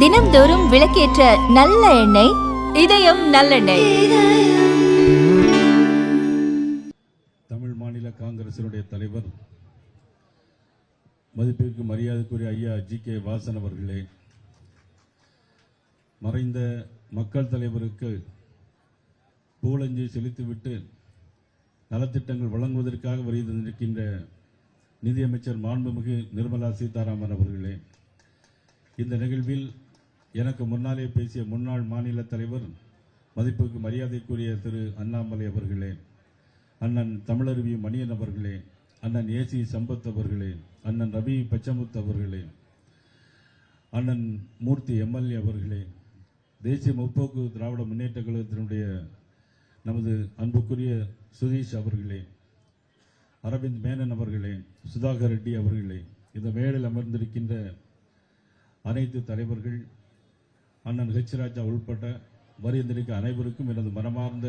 தினம்தோறும் விளக்கேற்ற நல்ல எண்ணெய் இதயம் நல்லெண்ணெய். தமிழ் மாநில காங்கிரசினுடைய தலைவர் மதிப்பிற்கு மரியாதைக்குரிய ஐயா ஜி கே வாசன் அவர்களே மறைந்த மக்கள் தலைவருக்கு புகழஞ்சி செலுத்திவிட்டு நலத்திட்டங்கள் வழங்குவதற்காக வருகை நிதியமைச்சர் மாண்புமிகு நிர்மலா சீதாராமன் அவர்களே இந்த நிகழ்வில் எனக்கு முன்னாலே பேசிய முன்னாள் மாநில தலைவர் மதிப்புக்கு மரியாதைக்குரிய திரு அண்ணாமலை அவர்களே அண்ணன் தமிழருவி மணியன் அவர்களே அண்ணன் ஏசி சம்பத் அவர்களே அண்ணன் ரவி பச்சமுத் அவர்களே அண்ணன் மூர்த்தி எம்எல்ஏ அவர்களே தேசிய முற்போக்கு திராவிட முன்னேற்ற கழகத்தினுடைய நமது அன்புக்குரிய சுதீஷ் அவர்களே அரவிந்த் மேனன் அவர்களே சுதாகர் ரெட்டி அவர்களே இந்த மேலில் அமர்ந்திருக்கின்ற அனைத்து தலைவர்கள் அண்ணன் ஹெச் ராஜா உள்பட வருகின்றிருக்க அனைவருக்கும் எனது மனமார்ந்த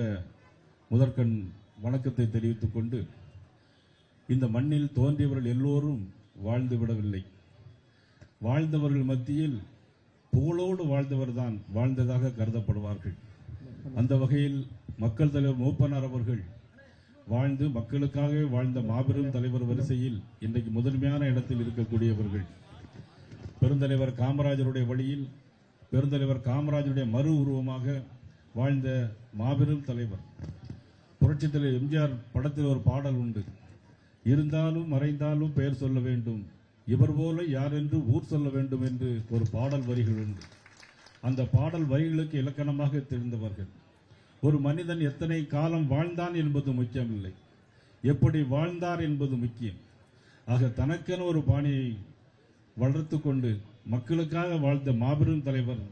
முதற்கண் வணக்கத்தை தெரிவித்துக் கொண்டு இந்த மண்ணில் தோன்றியவர்கள் எல்லோரும் வாழ்ந்து விடவில்லை. வாழ்ந்தவர்கள் மத்தியில் புகழோடு வாழ்ந்தவர்தான் வாழ்ந்ததாக கருதப்படுவார்கள். அந்த வகையில் மக்கள் தலைவர் மூப்பனார் அவர்கள் வாழ்ந்து மக்களுக்காகவே வாழ்ந்த மாபெரும் தலைவர் வரிசையில் இன்றைக்கு முதன்மையான இடத்தில் இருக்கக்கூடியவர்கள். பெருந்தலைவர் காமராஜருடைய வழியில் பெருந்தலைவர் காமராஜருடைய மறு உருவமாக வாழ்ந்த மாபெரும் தலைவர். புரட்சித் தலைவர் எம்ஜிஆர் படத்தில் ஒரு பாடல் உண்டு. இருந்தாலும் மறைந்தாலும் பெயர் சொல்ல வேண்டும். இவர் போல யார் என்று ஊர் சொல்ல வேண்டும் என்று ஒரு பாடல் வரிகள் உண்டு. அந்த பாடல் வரிகளுக்கு இலக்கணமாக தெரிந்தவர்கள். ஒரு மனிதன் எத்தனை காலம் வாழ்ந்தான் என்பது முக்கியமில்லை. எப்படி வாழ்ந்தார் என்பது முக்கியம். ஆக தனக்கென ஒரு பாணியை வளர்த்து கொண்டு மக்களுக்காக வாழ்ந்த மாபெரும் தலைவர்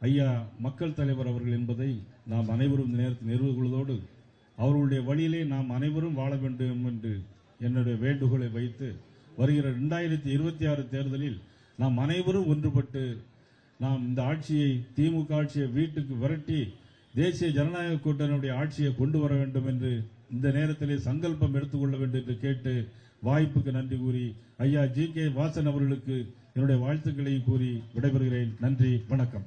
ஐயா மக்கள் தலைவர் அவர்கள் என்பதை நாம் அனைவரும் இந்த நேரத்தில் நிறுவு கொள்வதோடு அவர்களுடைய வழியிலே நாம் அனைவரும் வாழ வேண்டும் என்று என்னுடைய வேண்டுகோளை வைத்து வருகிற ரெண்டாயிரத்தி இருபத்தி ஆறு தேர்தலில் நாம் அனைவரும் ஒன்றுபட்டு நாம் இந்த ஆட்சியை திமுக ஆட்சியை வீட்டுக்கு விரட்டி தேசிய ஜனநாயக கூட்டணியுடைய ஆட்சியை கொண்டு வர வேண்டும் என்று இந்த நேரத்திலே சங்கல்பம் எடுத்துக்கொள்ள வேண்டும் என்று கேட்டு வாய்ப்புக்கு நன்றி கூறி ஐயா ஜி கே வாசன் அவர்களுக்கு என்னுடைய வாழ்த்துக்களையும் கூறி விடைபெறுகிறேன். நன்றி வணக்கம்.